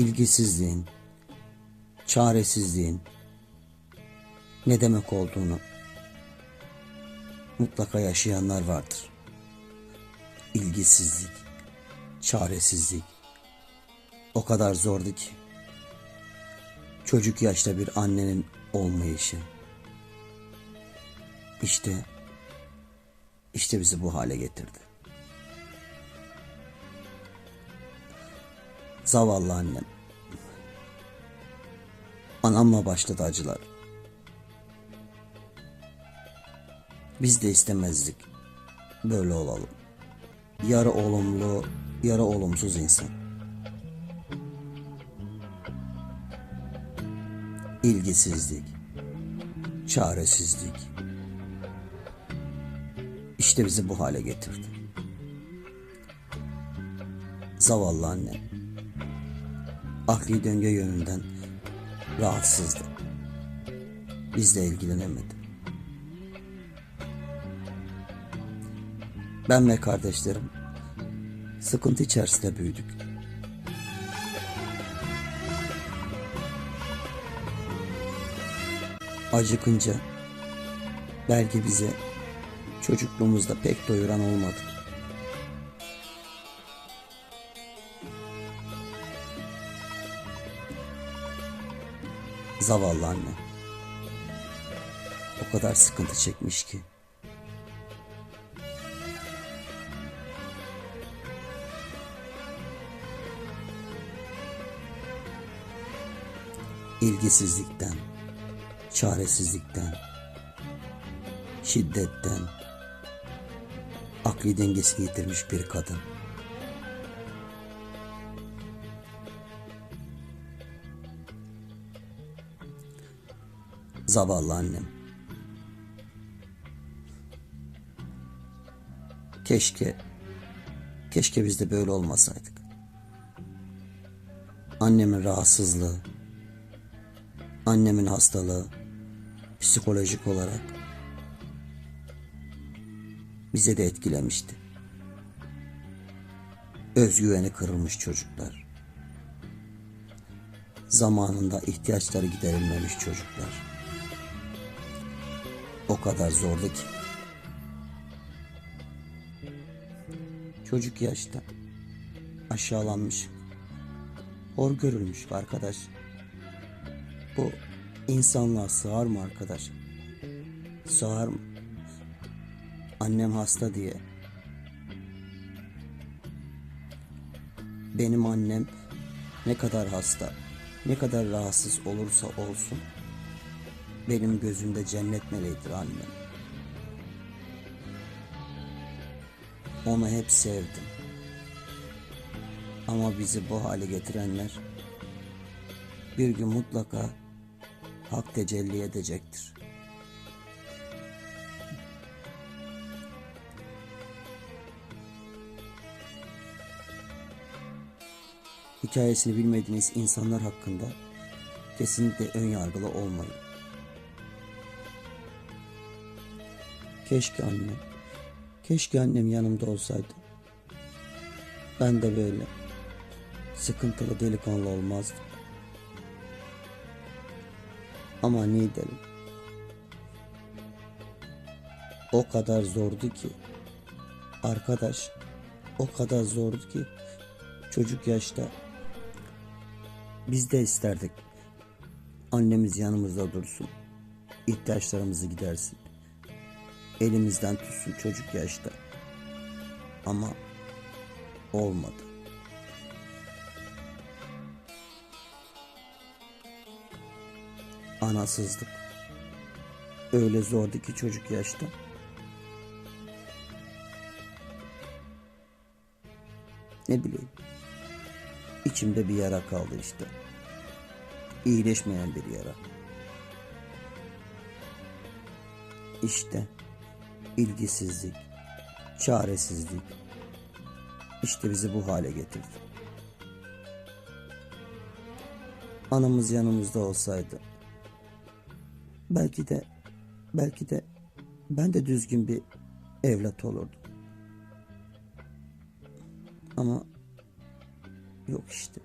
ilgisizliğin, çaresizliğin ne demek olduğunu mutlaka yaşayanlar vardır. İlgisizlik, çaresizlik o kadar zordu ki çocuk yaşta bir annenin olmayışı. İşte işte bizi bu hale getirdi. Zavallı annem. Anamla başladı acılar. Biz de istemezdik. Böyle olalım. Yarı olumlu, yarı olumsuz insan. İlgisizlik, çaresizlik. İşte bizi bu hale getirdi. Zavallı annem. Akli döngü yönünden rahatsızdı. Bizle ilgilenemedi. Ben ve kardeşlerim sıkıntı içerisinde büyüdük. Acıkınca belki bize çocukluğumuzda pek doyuran olmadı. Zavallı anne. O kadar sıkıntı çekmiş ki. ilgisizlikten, çaresizlikten, şiddetten, akli dengesini yitirmiş bir kadın. Zavallı annem. Keşke, keşke biz de böyle olmasaydık. Annemin rahatsızlığı, annemin hastalığı psikolojik olarak bize de etkilemişti. Özgüveni kırılmış çocuklar. Zamanında ihtiyaçları giderilmemiş çocuklar. O kadar zordu ki. Çocuk yaşta aşağılanmış, hor görülmüş arkadaş. Bu insanlığa sığar mı arkadaş? Sığar mı? Annem hasta diye. Benim annem ne kadar hasta, ne kadar rahatsız olursa olsun benim gözümde cennet meleğidir annem. Onu hep sevdim. Ama bizi bu hale getirenler bir gün mutlaka hak tecelli edecektir. Hikayesini bilmediğiniz insanlar hakkında kesinlikle ön yargılı olmayın. Keşke annem, keşke annem yanımda olsaydı. Ben de böyle sıkıntılı delikanlı olmazdım. Ama ne edelim? O kadar zordu ki arkadaş o kadar zordu ki çocuk yaşta biz de isterdik annemiz yanımızda dursun ihtiyaçlarımızı gidersin elimizden tutsun çocuk yaşta ama olmadı. Anasızlık. Öyle zordu ki çocuk yaşta. Ne bileyim. İçimde bir yara kaldı işte. İyileşmeyen bir yara. İşte ilgisizlik, çaresizlik. İşte bizi bu hale getirdi. Anamız yanımızda olsaydı belki de belki de ben de düzgün bir evlat olurdum. Ama yok işte.